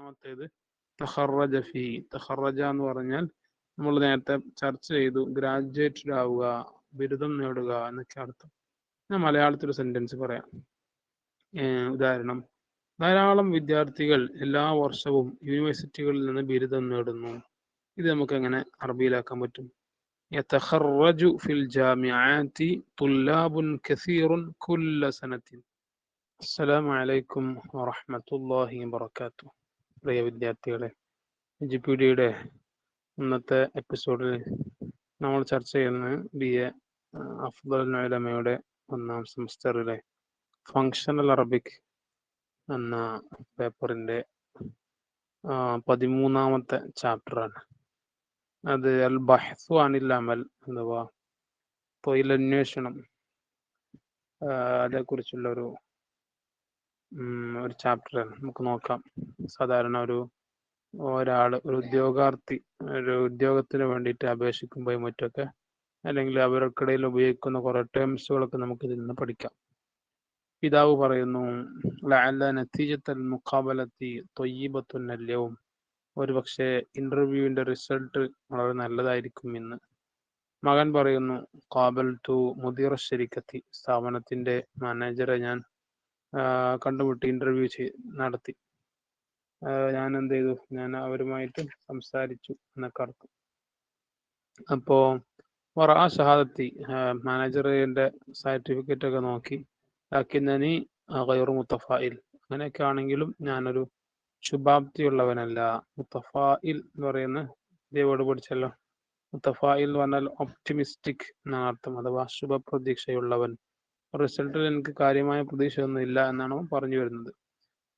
ഒന്നാമത്തേത് തഹറജ ഫി തഹറജ എന്ന് പറഞ്ഞാൽ നമ്മൾ നേരത്തെ ചർച്ച ചെയ്തു ഗ്രാജുവേറ്റഡ് ആവുക ബിരുദം നേടുക എന്നൊക്കെ അർത്ഥം ഞാൻ മലയാളത്തിൽ ഒരു സെന്റൻസ് പറയാം ഏർ ഉദാഹരണം ധാരാളം വിദ്യാർത്ഥികൾ എല്ലാ വർഷവും യൂണിവേഴ്സിറ്റികളിൽ നിന്ന് ബിരുദം നേടുന്നു ഇത് നമുക്ക് എങ്ങനെ അറബിയിലാക്കാൻ പറ്റും يتخرج في الجامعات طلاب كثير كل سنة السلام عليكم ورحمة الله وبركاته പ്രിയ വിദ്യാർത്ഥികളെ ജി പി ഡിയുടെ ഇന്നത്തെ എപ്പിസോഡിൽ നമ്മൾ ചർച്ച ചെയ്യുന്നത് ബി. എ. അഫ്ദൽ ഉലമയുടെ ഒന്നാം സെമസ്റ്ററിലെ ഫങ്ഷണൽ അറബിക് എന്ന പേപ്പറിന്റെ പതിമൂന്നാമത്തെ ചാപ്റ്ററാണ് അത് അൽ ബഹ്സു അനിൽ അമൽ അഥവാ തൊഴിലന്വേഷണം അതേക്കുറിച്ചുള്ളൊരു അതേക്കുറിച്ചുള്ള ഒരു ചാപ്റ്റർ നമുക്ക് നോക്കാം. സാധാരണ ഒരു ഒരാൾ ഒരു ഉദ്യോഗാർത്ഥി ഒരു ഉദ്യോഗത്തിന് വേണ്ടിയിട്ട് അപേക്ഷിക്കുമ്പോൾ മറ്റൊക്കെ അല്ലെങ്കിൽ അവർക്കിടയിൽ ഉപയോഗിക്കുന്ന കുറെ ടേംസുകളൊക്കെ നമുക്ക് ഇതിൽ നിന്ന് പഠിക്കാം. പിതാവ് പറയുന്നു നത്തീജത്തൽ മുഖാബലത്തി തൊയ്യബത്തുൻ ഒരു പക്ഷേ ഇന്റർവ്യൂവിന്റെ റിസൾട്ട് വളരെ നല്ലതായിരിക്കും ഇന്ന് മകൻ പറയുന്നു കാബൽ ടു മുദീർ ശരിക്കത്തി സ്ഥാപനത്തിന്റെ മാനേജറെ ഞാൻ കണ്ടുമുട്ടി ഇന്റർവ്യൂ ചെയ് നടത്തി. ഞാൻ എന്ത് ചെയ്തു ഞാൻ അവരുമായിട്ട് സംസാരിച്ചു എന്നൊക്കെ അർത്ഥം. അപ്പോ ആ ഷഹാദത്തി മാനേജറിന്റെ സർട്ടിഫിക്കറ്റ് ഒക്കെ നോക്കി. ലാക്കിന്നനി ഗൈറു മുത്തഫായിൽ അങ്ങനെയൊക്കെ ആണെങ്കിലും ഞാനൊരു ശുഭാപ്തിയുള്ളവനല്ല. മുത്തഫായിൽ എന്ന് പറയുന്ന ഇതേ പഠിച്ചല്ലോ. മുത്തഫായിൽ പറഞ്ഞാൽ ഒപ്റ്റിമിസ്റ്റിക് എന്നാണ് അർത്ഥം. അഥവാ ശുഭപ്രതീക്ഷയുള്ളവൻ. റിസൾട്ടിൽ എനിക്ക് കാര്യമായ പ്രതീക്ഷയൊന്നും ഇല്ല എന്നാണ് പറഞ്ഞു വരുന്നത്.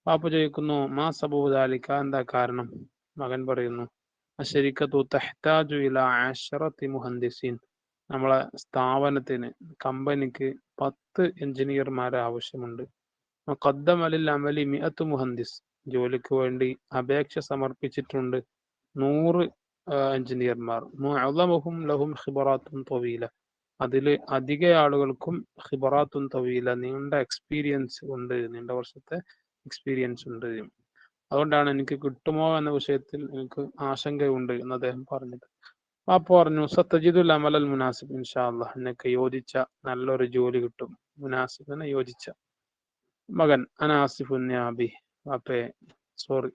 പാപ്പ ചോദിക്കുന്നു മാ സബൂദാലിക്ക എന്താ കാരണം? മകൻ പറയുന്നു നമ്മളെ സ്ഥാപനത്തിന് കമ്പനിക്ക് പത്ത് എഞ്ചിനീയർമാരെ ആവശ്യമുണ്ട്. മുഖദ്ദം അലിൽ അമലി മിഅത്ത് മുഹന്ദിസ്. ജോലിക്ക് വേണ്ടി അപേക്ഷ സമർപ്പിച്ചിട്ടുണ്ട് നൂറ് എഞ്ചിനീയർമാർ. ലഹും ഖിബറാത്തുൻ തവീല. അതിൽ അധിക ആളുകൾക്കും ഹിബറാത്തുൻ തവീല നീണ്ട എക്സ്പീരിയൻസ് ഉണ്ട് നീണ്ട വർഷത്തെ എക്സ്പീരിയൻസ് ഉണ്ട്. അതുകൊണ്ടാണ് എനിക്ക് കിട്ടുമോ എന്ന വിഷയത്തിൽ എനിക്ക് ആശങ്കയുണ്ട് എന്ന് അദ്ദേഹം പറഞ്ഞത്. അപ്പൊ പറഞ്ഞു സത്തജിദുൽ അൽ മുനാസിബ് ഇൻഷാ അള്ളാഹ് എന്നൊക്കെ യോജിച്ച നല്ലൊരു ജോലി കിട്ടും. മുനാസിബിനെ യോജിച്ച മകൻ അനാസിഫുന്യാബി അപ്പേ സോറി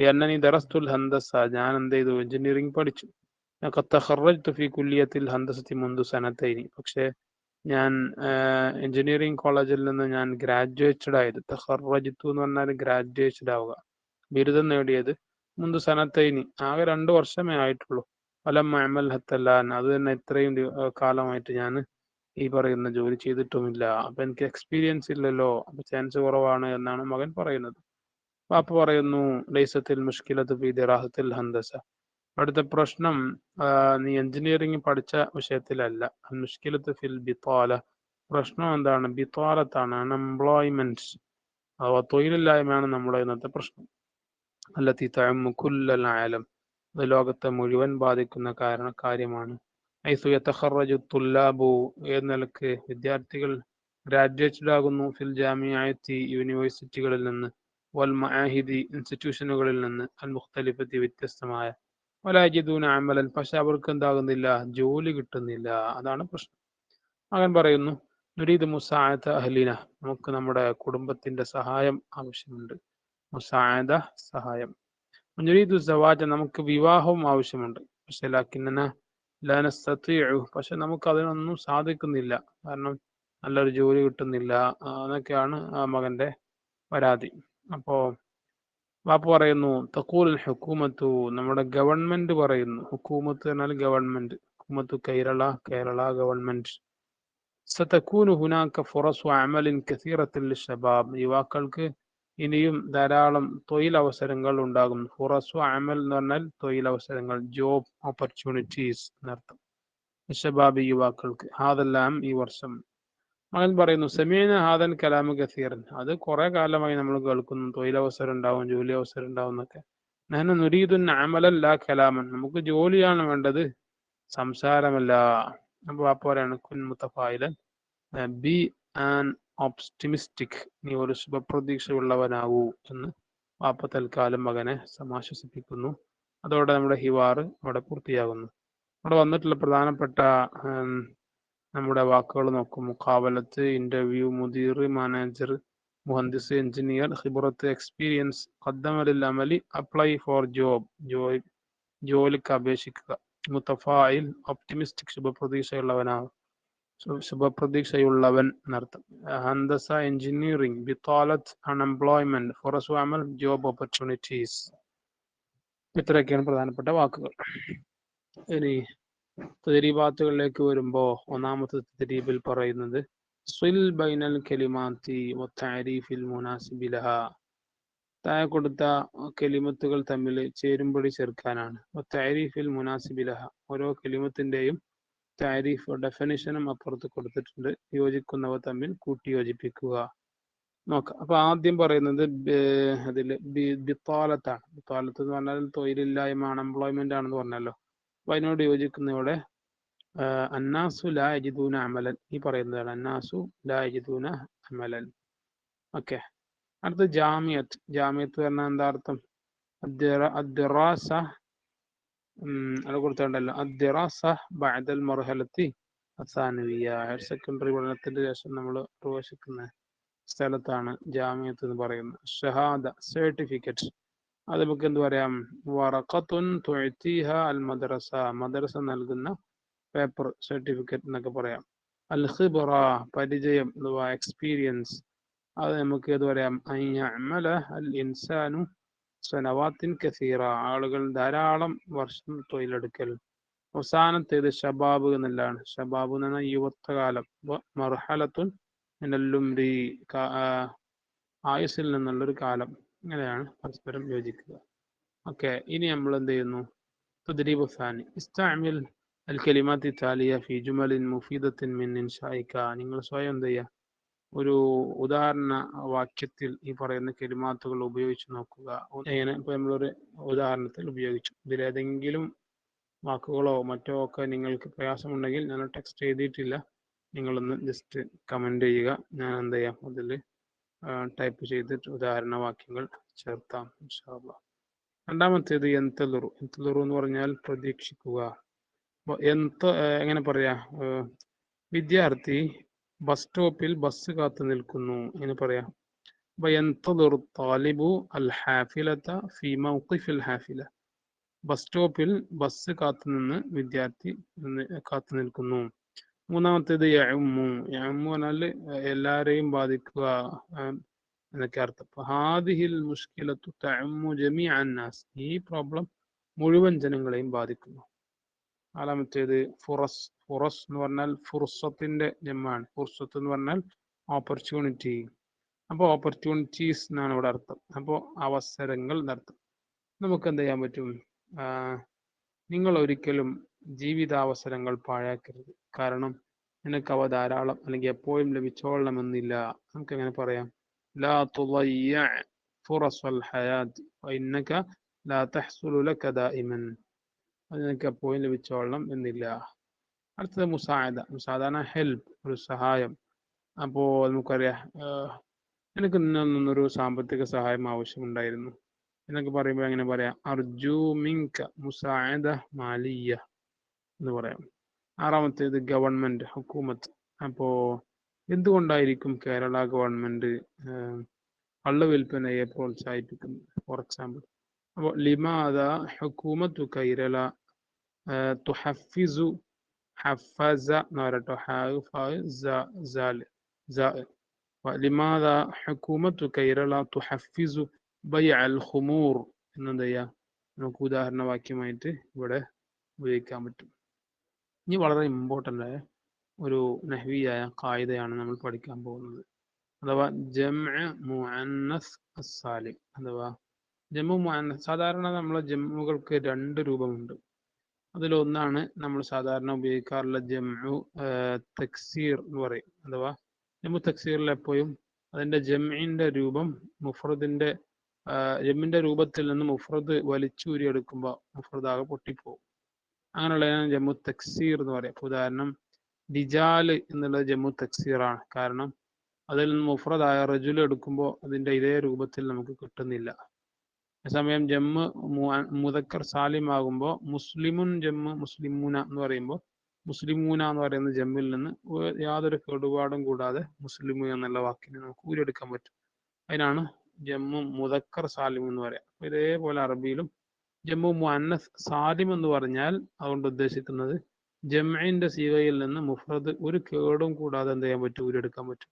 എന്നീ ദറസ്തുൽ ഹന്ദസ ഞാൻ എന്ത് ചെയ്തു? എഞ്ചിനീയറിംഗ് പഠിച്ചു. ഹന്തസത്തി മുന്തു സനത്തൈനി പക്ഷേ ഞാൻ എഞ്ചിനീയറിംഗ് കോളേജിൽ നിന്ന് ഞാൻ ഗ്രാജുവേറ്റഡ് ആയത് തഹറജിത്തു എന്ന് പറഞ്ഞാൽ ഗ്രാജുവേറ്റഡ് ആവുക. ബിരുദം നേടിയത് മുന്തു സനത്തൈനി. ആകെ രണ്ട് വർഷമേ ആയിട്ടുള്ളൂ. ഫലം അമൽ ഹത്തല്ലാൻ അത് തന്നെ ഇത്രയും കാലമായിട്ട് ഞാൻ ഈ പറയുന്ന ജോലി ചെയ്തിട്ടുമില്ല. അപ്പൊ എനിക്ക് എക്സ്പീരിയൻസ് ഇല്ലല്ലോ. അപ്പൊ ചാൻസ് കുറവാണ് എന്നാണ് മകൻ പറയുന്നത്. അപ്പൊ പറയുന്നു ലൈസത്തിൽ മുഷ്കിലത്ത് ഫി ഹന്തസ. അടുത്ത പ്രശ്നം നീ എഞ്ചിനീയറിംഗ് പഠിച്ച വിഷയത്തിലല്ല. മുഷ്കിലത്ത് ഫിൽ ബിത്തോല. പ്രശ്നം എന്താണ്? ബിത്തോലത്താണ് അൺഎംപ്ലോയ്മെന്റ് അഥവാ തൊഴിലില്ലായ്മയാണ് നമ്മുടെ ഇന്നത്തെ പ്രശ്നം. കുല്ലൽ ആലം അത് ലോകത്തെ മുഴുവൻ ബാധിക്കുന്ന കാരണ കാര്യമാണ്. ഐസുയത്തുല്ലാബു ഏത് നിലയ്ക്ക് വിദ്യാർത്ഥികൾ ഗ്രാജുവേറ്റഡ് ആകുന്നു ഫിൽ ജാമിയായത്തി യൂണിവേഴ്സിറ്റികളിൽ നിന്ന് വൽ മഹിദി ഇൻസ്റ്റിറ്റ്യൂഷനുകളിൽ നിന്ന്. അൽ മുഖ്തലിഫത്തി വ്യത്യസ്തമായ വലാജിദൂന അമലൻ പക്ഷെ അവർക്ക് എന്താകുന്നില്ല ജോലി കിട്ടുന്നില്ല. അതാണ് പ്രശ്നം. മകൻ പറയുന്നു നുരീദ് മുസാഅത്ത അഹ്ലിന. നമുക്ക് നമ്മുടെ കുടുംബത്തിന്റെ സഹായം ആവശ്യമുണ്ട്. മുസായത സഹായം. നുരീദു സവാജ നമുക്ക് വിവാഹവും ആവശ്യമുണ്ട്. പക്ഷെ ലാക്കിന്ന പക്ഷെ നമുക്ക് അതിനൊന്നും സാധിക്കുന്നില്ല. കാരണം നല്ലൊരു ജോലി കിട്ടുന്നില്ല. എന്നൊക്കെയാണ് ആ മകന്റെ പരാതി. അപ്പോ വാപ്പ പറയുന്നു തക്കൂൽ ഹുക്കൂമത്തു നമ്മുടെ ഗവൺമെന്റ് പറയുന്നു. ഹുക്കൂമത്ത് എന്നാൽ ഗവൺമെന്റ് ഹുക്കൂമത്തു കേരള കേരള ഗവൺമെന്റ് ഫുറസു ഷബാബ്. യുവാക്കൾക്ക് ഇനിയും ധാരാളം തൊഴിലവസരങ്ങൾ ഉണ്ടാകും ഫുറസു അമൽ എന്ന് പറഞ്ഞാൽ തൊഴിലവസരങ്ങൾ ജോബ് ഓപ്പർച്യൂണിറ്റീസ് എന്നർത്ഥം. ഷബാബ് യുവാക്കൾക്ക്. അതെല്ലാം ഈ വർഷം മകൻ പറയുന്നു സമീന ഹാദൻ കലാമ കസീറൻ. അത് കുറെ കാലമായി നമ്മൾ കേൾക്കുന്നു തൊഴിലവസരം ഉണ്ടാവും ജോലി അവസരം ഉണ്ടാവും എന്നൊക്കെ. ഞാൻ നുരീദുൻ അമലല്ല കലാമൻ. നമുക്ക് ജോലിയാണ് വേണ്ടത് സംസാരമല്ല. അപ്പൊ വാപ്പ പറയാണ് കുൻ മുത്തഫായിലൻ ബി ആൻ ഓപ്റ്റിമിസ്റ്റിക് നീ ഒരു ശുഭപ്രതീക്ഷയുള്ളവനാകൂ എന്ന് വാപ്പ തൽക്കാലം മകനെ സമാശ്വസിപ്പിക്കുന്നു. അതോടെ നമ്മുടെ ഹിവാർ അവിടെ പൂർത്തിയാകുന്നു. അവിടെ വന്നിട്ടുള്ള പ്രധാനപ്പെട്ട നമ്മുടെ വാക്കുകൾ നോക്കും. മുഖാവലത്ത് interview മുദീർ manager മുഹന്ദിസ് engineer ഖിബറത്ത് experience ഖദ്ദമലിൽ Amini apply for job ജോലി ജോലിക്ക് അപേക്ഷിക്കുക. മുത്തഫായിൽ ഒപ്റ്റിമിസ്റ്റിക് ശുഭപ്രതീക്ഷയുള്ളവനാണ്. ശു- ശുഭപ്രതീക്ഷയുള്ളവൻ എന്നർത്ഥം. ഹന്തസ എഞ്ചിനീയറിംഗ് ബിത്താലത്ത് അൺഎംപ്ലോയ്മെന്റ് ഫോറസ് അമൽ ജോബ് ഓപ്പർച്യൂണിറ്റീസ് ഇത്രയൊക്കെയാണ് പ്രധാനപ്പെട്ട വാക്കുകൾ. ഇനി തദരീബാത്തുകളിലേക്ക് വരുമ്പോൾ ഒന്നാമത്തെ തദരീബിൽ പറയുന്നത് സ്വിൽ ബൈനൽ കലിമാത്തി വത്താരീഫിൽ മുനാസിബിലഹ താഴെ കൊടുത്ത കലിമത്തുകൾ തമ്മിൽ ചേരുംപടി ചേർക്കാനാണ്. വത്താരീഫിൽ മുനാസിബിലഹ ഓരോ കലിമത്തിന്റെയും താരീഫ് ഡെഫിനിഷനും അപ്പുറത്ത് കൊടുത്തിട്ടുണ്ട്. യോജിക്കുന്നവ തമ്മിൽ കൂട്ടി യോജിപ്പിക്കുക നോക്കാം. അപ്പൊ ആദ്യം പറയുന്നത് അതിൽ ബിത്താലത്താണ്. ബിത്താലത്ത് എന്ന് പറഞ്ഞാൽ തൊഴിലില്ലായ്മ അൺഎംപ്ലോയ്മെന്റ് ആണെന്ന് പറഞ്ഞല്ലോ. അപ്പൊ അതിനോട് യോജിക്കുന്ന ഇവിടെ അന്നാസു ലാ അമലൻ. ഈ പറയുന്നതാണ് അന്നാസു ലാ യജിദൂന അമലൻ. ഓക്കെ. അടുത്ത ജാമിയത്ത്. ജാമിയത്ത് പറഞ്ഞാൽ എന്താ അർത്ഥം? അദ്ദിറ- അദ്ദിറാസ അത് കൊടുത്തിട്ടുണ്ടല്ലോ. അദ്ദിറാസ ബഅദൽ മർഹലത്തി അസാനുവിയ. ഹയർ സെക്കൻഡറി പഠനത്തിന്റെ ശേഷം നമ്മൾ പ്രവേശിക്കുന്ന സ്ഥലത്താണ് ജാമിയത്ത് എന്ന് പറയുന്നത്. ഷഹാദ സർട്ടിഫിക്കറ്റ്. അത് നമുക്ക് എന്ത് പറയാം? വറക്കത്തുൻ തുഅ്തീഹ അൽ മദ്രസ മദ്രസ നൽകുന്ന പേപ്പർ സർട്ടിഫിക്കറ്റ് എന്നൊക്കെ പറയാം. അൽ ഖിബറ പരിചയം അഥവാ എക്സ്പീരിയൻസ് അത് നമുക്ക് ഏത് പറയാം? അയ്യമല അൽ ഇൻസാനു സനവാത്തിൻ കസീറ. ആളുകൾ ധാരാളം വർഷം തൊഴിലെടുക്കൽ. അവസാനത്തേത് ഷബാബ് എന്നുള്ളതാണ്. ഷബാബ് എന്ന് പറഞ്ഞാൽ യുവത്വകാലം. മർഹലത്തുൻ മിനല്ലുംരി കാ- ആ, ആയുസ്സിൽ നിന്നുള്ളൊരു കാലം. ഇങ്ങനെയാണ് പരസ്പരം യോജിക്കുക. ഓക്കെ ഇനി നമ്മൾ എന്ത് ചെയ്യുന്നു? തദ്രീബ് സാനി. ഇസ്താമിൽ അൽ കലിമാത്തി താലിയ ഫി ജുമലിൻ മുഫീദത്തിൻ മിൻ ഇൻഷായിക്ക നിങ്ങൾ സ്വയം എന്ത് ചെയ്യുക? ഒരു ഉദാഹരണ വാക്യത്തിൽ ഈ പറയുന്ന കെലിമാത്തുകൾ ഉപയോഗിച്ച് നോക്കുക. എങ്ങനെ? ഇപ്പൊ നമ്മളൊരു ഉദാഹരണത്തിൽ ഉപയോഗിച്ചു. ഇതിലേതെങ്കിലും വാക്കുകളോ മറ്റോ ഒക്കെ നിങ്ങൾക്ക് പ്രയാസമുണ്ടെങ്കിൽ ഞാൻ ടെക്സ്റ്റ് ചെയ്തിട്ടില്ല നിങ്ങളൊന്ന് ജസ്റ്റ് കമന്റ് ചെയ്യുക. ഞാൻ എന്ത് ചെയ്യാം? അതിൽ ടൈപ്പ് ചെയ്തിട്ട് ഉദാഹരണ വാക്യങ്ങൾ ചേർത്താം ഇൻഷാ അള്ളാ രണ്ടാമത്തേത് എന്തലുറു എന്തലുറു എന്ന് പറഞ്ഞാൽ പ്രതീക്ഷിക്കുക. എന്ത് എങ്ങനെ പറയാ? വിദ്യാർത്ഥി ബസ് സ്റ്റോപ്പിൽ ബസ് കാത്തു നിൽക്കുന്നു എന്ന് പറയാം. അപ്പൊ എന്തലുറു താലിബു അൽ ഹാഫിലത്ത മൗഖിഫിൽ ഹാഫില. ബസ് സ്റ്റോപ്പിൽ ബസ് കാത്തു നിന്ന് വിദ്യാർത്ഥി കാത്തു നിൽക്കുന്നു. മൂന്നാമത്തേത് യഅമ്മു യഅമ്മു പറഞ്ഞാൽ എല്ലാരെയും ബാധിക്കുക എന്നൊക്കെ അർത്ഥം. ഹാദിഹിൽ മുഷ്കിലത്തു തഅമ്മു ജമി അന്നാസ് ഈ പ്രോബ്ലം മുഴുവൻ ജനങ്ങളെയും ബാധിക്കുന്നു. നാലാമത്തേത് ഫുറസ്. ഫുറസ് എന്ന് പറഞ്ഞാൽ ഫുർസത്തിന്റെ ജമ്മാണ്. ഫുർസത്ത് എന്ന് പറഞ്ഞാൽ ഓപ്പർച്യൂണിറ്റി അപ്പോൾ ഓപ്പർച്യൂണിറ്റീസ് എന്നാണ് ഇവിടെ അർത്ഥം. അപ്പോൾ അവസരങ്ങൾ എന്നർത്ഥം. നമുക്ക് എന്ത് ചെയ്യാൻ പറ്റും? നിങ്ങൾ ഒരിക്കലും ജീവിതാവസരങ്ങൾ പാഴാക്കരുത്. കാരണം നിനക്ക് അവ ധാരാളം അല്ലെങ്കിൽ എപ്പോഴും ലഭിച്ചോളണമെന്നില്ല. നമുക്ക് എങ്ങനെ പറയാം? ലാ ഫുറസൽ ലാ നിനക്ക് എപ്പോഴും ലഭിച്ചോളണം എന്നില്ല. അടുത്തത് മുസാദ മുസാദാന ഹെൽപ്പ് ഒരു സഹായം. അപ്പോൾ നമുക്കറിയാം എനിക്ക് നിന്നിൽ നിന്നൊരു സാമ്പത്തിക സഹായം ആവശ്യമുണ്ടായിരുന്നു. എന്നൊക്കെ പറയുമ്പോൾ എങ്ങനെ പറയാം? അർജു മിങ്ക മുസായദ മാലിയ എന്ന് പറയാം. ആറാമത്തേത് ഗവൺമെന്റ് ഹുക്കൂമത്ത്. അപ്പോ എന്തുകൊണ്ടായിരിക്കും കേരള ഗവൺമെന്റ് കള്ള വിൽപ്പനയെ പ്രോത്സാഹിപ്പിക്കുന്നത് ഫോർ എക്സാമ്പിൾ അപ്പോൾ ലിമാദ ഹുക്കൂമത്തു കൈരള തുഹഫിസു ഹഫസ എന്ന് പറയട്ടോ. ലിമാദ ഹുക്കൂമത്തു കൈരള തുഹഫിസു ഖുമൂർ എന്നെന്ത് ചെയ്യാം നമുക്ക് ഉദാഹരണ വാക്യമായിട്ട് ഇവിടെ ഉപയോഗിക്കാൻ പറ്റും. ഇനി വളരെ ഇമ്പോർട്ടന്റ് ആയ ഒരു നഹ്വിയായ കായികയാണ് നമ്മൾ പഠിക്കാൻ പോകുന്നത്. അഥവാ ജംഅ മുഅന്നസ് അസ്സാലിം. അഥവാ ജമ്മു മുഅന്നസ് സാധാരണ നമ്മൾ ജമ്മുകൾക്ക് രണ്ട് രൂപമുണ്ട്. അതിലൊന്നാണ് നമ്മൾ സാധാരണ ഉപയോഗിക്കാറുള്ള ആഹ് തക്സീർ എന്ന് പറയും. അഥവാ ജമ്മു തക്സീറിൽ എപ്പോഴും അതിന്റെ ജംഇന്റെ രൂപം മുഫ്രദിന്റെ ആഹ് ജമ്മിന്റെ രൂപത്തിൽ നിന്ന് മുഫ്രദ് വലിച്ചൂരിയെടുക്കുമ്പോൾ മുഫ്രദ് ആകെ പൊട്ടിപ്പോകും അങ്ങനെയുള്ള ജമ്മു തക്സീർ എന്ന് പറയാം ഉദാഹരണം ഡിജാൽ എന്നുള്ളത് ജമ്മു തക്സീറാണ്. കാരണം അതിൽ നിന്ന് മുഫ്രദായ റജുൽ എടുക്കുമ്പോൾ അതിന്റെ ഇതേ രൂപത്തിൽ നമുക്ക് കിട്ടുന്നില്ല. അതേസമയം ജമ്മ് മുതക്കർ സാലിം ആകുമ്പോൾ മുസ്ലിമുൻ ജമ്മ് മുസ്ലിമൂന എന്ന് പറയുമ്പോൾ മുസ്ലിമൂന എന്ന് പറയുന്ന ജമ്മിൽ നിന്ന് യാതൊരു കേടുപാടും കൂടാതെ മുസ്ലിമു എന്നുള്ള വാക്കിനെ നമുക്ക് ഊരെടുക്കാൻ പറ്റും. അതിനാണ് ജമ്മു മുദക്കർ സാലിം എന്ന് പറയാം. ഇതേപോലെ അറബിയിലും ജമ്മു മുഅന്നസ് സാലിം എന്ന് പറഞ്ഞാൽ അതുകൊണ്ട് ഉദ്ദേശിക്കുന്നത് ജംഇന്റെ സീവയിൽ നിന്ന് മുഫ്രദ് ഒരു കേടും കൂടാതെ എന്ത് ചെയ്യാൻ പറ്റും? ഊരെടുക്കാൻ പറ്റും.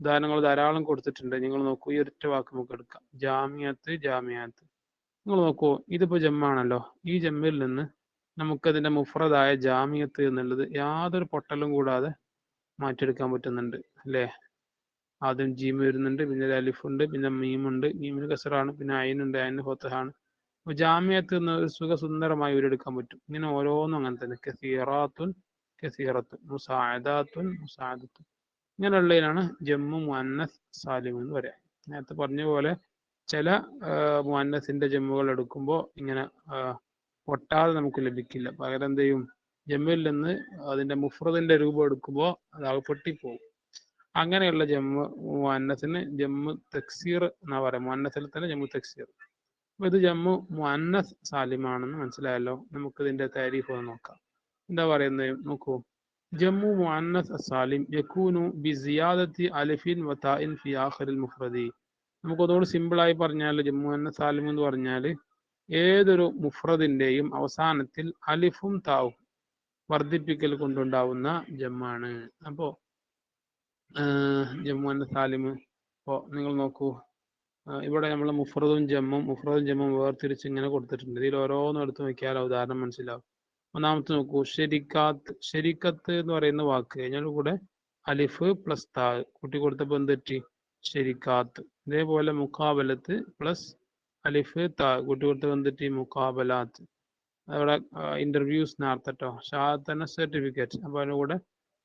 ഉദാഹരണങ്ങൾ ധാരാളം കൊടുത്തിട്ടുണ്ട്. നിങ്ങൾ നോക്കൂ ഈ ഒരൊറ്റ വാക്ക് നമുക്ക് എടുക്കാം. ജാമിയത്ത് ജാമിയാത്ത് നിങ്ങൾ നോക്കൂ ഇതിപ്പോ ജമ്മാണല്ലോ. ഈ ജമ്മിൽ നിന്ന് നമുക്കതിന്റെ മുഫ്രദായ ജാമിയത്ത് എന്നുള്ളത് യാതൊരു പൊട്ടലും കൂടാതെ മാറ്റിയെടുക്കാൻ പറ്റുന്നുണ്ട്. അല്ലേ? ആദ്യം ജീം വരുന്നുണ്ട് പിന്നെ അലിഫ് ഉണ്ട് പിന്നെ മീം ഉണ്ട് മീമിന് കസറാണ് പിന്നെ അയിനുണ്ട് അയിന് ഹൊത്തഹാണ്. അപ്പൊ ജാമ്യത്ത് നിന്ന് ഒരു സുഖസുന്ദരമായി ഉരെടുക്കാൻ പറ്റും. ഇങ്ങനെ ഓരോന്നും അങ്ങനെ തന്നെ. കസീറാത്തുൻ കസീറത്തുൻ മുസാദാത്തുൻ മുസാദത്തുൻ ഇങ്ങനെയുള്ളതിനാണ് ജമ്മു മുഅന്നസ് സാലിം എന്ന് പറയാം. നേരത്തെ പറഞ്ഞ പോലെ ചില മുഅന്നസിന്റെ ജമ്മുകൾ എടുക്കുമ്പോൾ ഇങ്ങനെ പൊട്ടാതെ നമുക്ക് ലഭിക്കില്ല. പകരം എന്ത് ചെയ്യും? ജമ്മിൽ നിന്ന് അതിന്റെ മുഫ്രദിന്റെ രൂപം എടുക്കുമ്പോൾ അത് പൊട്ടിപ്പോകും അങ്ങനെയുള്ള ജമ്മു മുഅന്നസിന് ജമ്മു തക്സീർ എന്നാ പറയാം. മുഅന്നസിൽ തന്നെ ജമ്മു തക്സീർ. അപ്പൊ ഇത് ജമ്മു മുഅന്നസ് സാലിമാണെന്ന് മനസ്സിലായല്ലോ. നമുക്ക് ഇതിന്റെ താരീഫ് ഒന്ന് നോക്കാം. എന്താ പറയുന്നത്? നോക്കൂ. ജമ്മു മുഅന്നസ് സാലിം യക്കൂനു ബി സിയാദത്തി അലിഫിൻ വതാഇൻ ഫി ആഖിറിൽ മുഫ്രദി. നമുക്ക് ഒന്നുകൂടി സിമ്പിൾ ആയി പറഞ്ഞാൽ ജമ്മു മുഅന്നസ് സാലിം എന്ന് പറഞ്ഞാൽ ഏതൊരു മുഫ്രദിന്റെയും അവസാനത്തിൽ അലിഫും താവും വർദ്ധിപ്പിക്കൽ കൊണ്ടുണ്ടാവുന്ന ജമ്മാണ്. അപ്പോ ജമ്മു ആൻഡ് സാലിമ് ഇപ്പോൾ നിങ്ങൾ നോക്കൂ. ഇവിടെ നമ്മൾ മുഫ്രദും ജമ്മും മുഫ്രദും ജമ്മും വേർതിരിച്ച് ഇങ്ങനെ കൊടുത്തിട്ടുണ്ട്. ഇതിൽ ഓരോന്നും എടുത്ത് നോക്കിയാൽ ഉദാഹരണം മനസ്സിലാവും. ഒന്നാമത്തെ നോക്കൂ. ഷെരിക്കാത്ത് ഷെരിക്കത്ത് എന്ന് പറയുന്ന വാക്ക്. കഴിഞ്ഞാൽ കൂടെ അലിഫ് പ്ലസ് താ. കൂട്ടി കൊടുത്തപ്പോൾ എന്ത് പറ്റി ഷെരിക്കാത്ത് ഇതേപോലെ മുക്കാബലത്ത് പ്ലസ് അലിഫ് താ. കൂട്ടി കൊടുത്തപ്പോൾ എന്ത് പറ്റി മുക്കാബലാത്ത് അവിടെ ഇന്റർവ്യൂസ് നടത്തട്ടോ. ഷാത്തന സർട്ടിഫിക്കറ്റ് അപ്പോൾ അതിന്റെ കൂടെ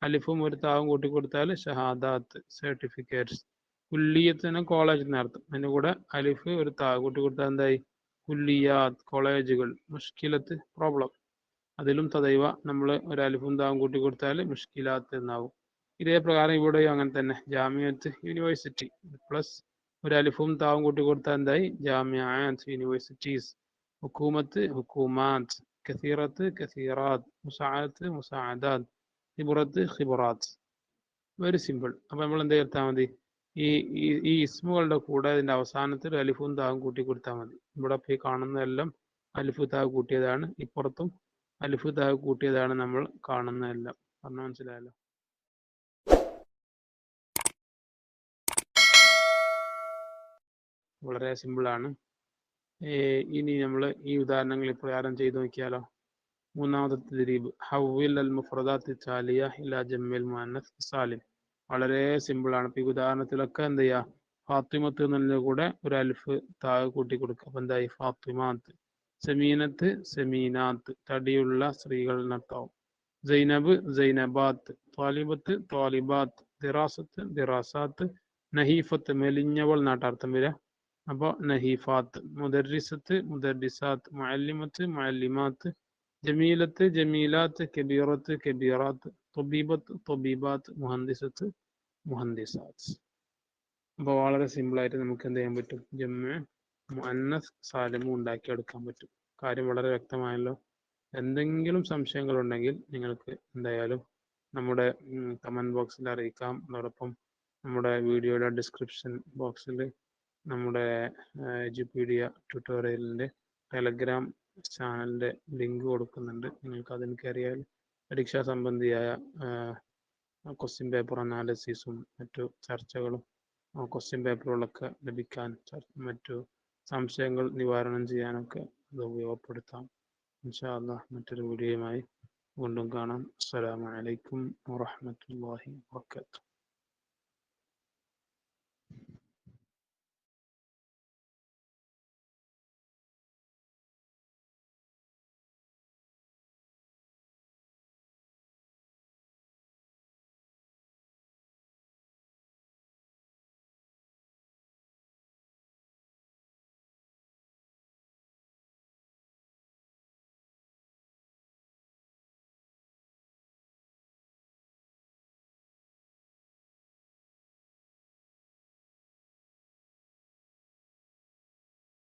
അലിഫും ഒരു താവും കൂട്ടി കൊടുത്താൽ ഷഹാദാത്ത് സർട്ടിഫിക്കറ്റ്സ് കുല്ലിയത്തിന് കോളേജ് നേർത്തും അതിന്റെ കൂടെ അലിഫ് ഒരു താ കൂട്ടി കൊടുത്താൽ എന്തായി? കുല്ലിയാത്ത് കോളേജുകൾ മുഷ്കിലത്ത് പ്രോബ്ലം അതിലും തദൈവ നമ്മൾ ഒരു അലിഫും താവും കൂട്ടി കൊടുത്താൽ മുഷ്കിലാത്ത് എന്നാവും. ഇതേ പ്രകാരം ഇവിടെയും അങ്ങനെ തന്നെ. ജാമ്യത്ത് യൂണിവേഴ്സിറ്റി പ്ലസ് ഒരു അലിഫും താവും കൂട്ടി കൊടുത്താൽ എന്തായി? ജാമ്യാത്ത് യൂണിവേഴ്സിറ്റീസ് ഹുക്കൂമത്ത് ഹുക്കൂമാത്ത്. കസീറത്ത് കസീറാത്ത്. മുസാഅത്ത് മുസാഅദാത്ത്. ഖിബറത്ത് ഹിബുറാത്ത്. വെരി സിമ്പിൾ അപ്പോൾ നമ്മൾ എന്ത് ചേർത്താൽ മതി? ഈ ഈ ഇസ്മുകളുടെ കൂടെ അതിന്റെ അവസാനത്തിൽ അലിഫും താവും കൂട്ടി കൊടുത്താൽ മതി. ഇവിടെ ഈ കാണുന്നതെല്ലാം അലിഫു താവ് കൂട്ടിയതാണ്. ഇപ്പുറത്തും അലിഫു താവ് കൂട്ടിയതാണ് നമ്മൾ കാണുന്നതെല്ലാം. പറഞ്ഞാൽ മനസ്സിലായല്ലോ? വളരെ സിമ്പിളാണ് ഇനി നമ്മൾ ഈ ഉദാഹരണങ്ങൾ ഇപ്രകാരം ചെയ്തു നോക്കിയാലോ? മൂന്നാമത്തെ തദ്രീബ് ഹൗവിൽ അൽ സാലിം. വളരെ സിമ്പിൾ ആണ്. ഇപ്പൊ ഉദാഹരണത്തിലൊക്കെ എന്ത് ചെയ്യുക ഫാത്തിമത്ത് എന്നതിന്റെ കൂടെ ഒരു അൽഫ് താഴെ കൂട്ടി കൊടുക്കുക. അപ്പൊ എന്തായി? ഫാത്തിമാത്ത്. സെമീനത്ത് സെമീനാത്ത്. തടിയുള്ള സ്ത്രീകൾ നട്ടാവും. സൈനബ് സൈനബാത്ത്. താലിബത്ത് ത്വാലിബാത്ത്. ദിറാസത്ത് ദിറാസാത്ത്. നഹീഫത്ത്. മെലിഞ്ഞവൾ നാട്ടാർത്ഥം വരിക. അപ്പോൾ നഹീഫാത്ത്. മുദർരിസത്ത് മുദർരിസാത്ത് മുഅല്ലിമത്ത് മുഅല്ലിമാത്ത്. ജമീലത്ത് ജമീലാത്ത് കബീറത്ത് കബീറാത്ത് തൊബീബത്ത് തൊബീബാത്ത് മുഹന്ദിസത്ത് മുഹന്ദിസാത്ത്. അപ്പോൾ വളരെ സിമ്പിളായിട്ട് നമുക്ക് എന്ത് ചെയ്യാൻ പറ്റും? ജമ്മ മുഅന്നസ് സാലിമും ഉണ്ടാക്കിയെടുക്കാൻ പറ്റും. കാര്യം വളരെ വ്യക്തമായല്ലോ. എന്തെങ്കിലും സംശയങ്ങളുണ്ടെങ്കിൽ നിങ്ങൾക്ക് എന്തായാലും നമ്മുടെ കമന്റ് ബോക്സിൽ അറിയിക്കാം. അതോടൊപ്പം നമ്മുടെ വീഡിയോയുടെ ഡിസ്ക്രിപ്ഷൻ ബോക്സിൽ നമ്മുടെ എജുപീഡിയ ട്യൂട്ടോറിയലിന്റെ ടെലഗ്രാം ചാനലിന്റെ ലിങ്ക് കൊടുക്കുന്നുണ്ട്. നിങ്ങൾക്ക് അതിൽ കയറിയാൽ പരീക്ഷാ സംബന്ധിയായ ക്വസ്റ്റ്യൻ പേപ്പർ അനാലിസിസും മറ്റു ചർച്ചകളും ക്വസ്റ്റ്യൻ പേപ്പറുകളൊക്കെ ലഭിക്കാൻ മറ്റു സംശയങ്ങൾ നിവാരണം ചെയ്യാനൊക്കെ അത് ഉപയോഗപ്പെടുത്താം. ഇൻഷാ അല്ലാഹ് മറ്റൊരു വീഡിയോയുമായി വീണ്ടും കാണാം. അസ്സലാമു അലൈക്കും വറഹ്മത്തുള്ളാഹി വബറകാതുഹു.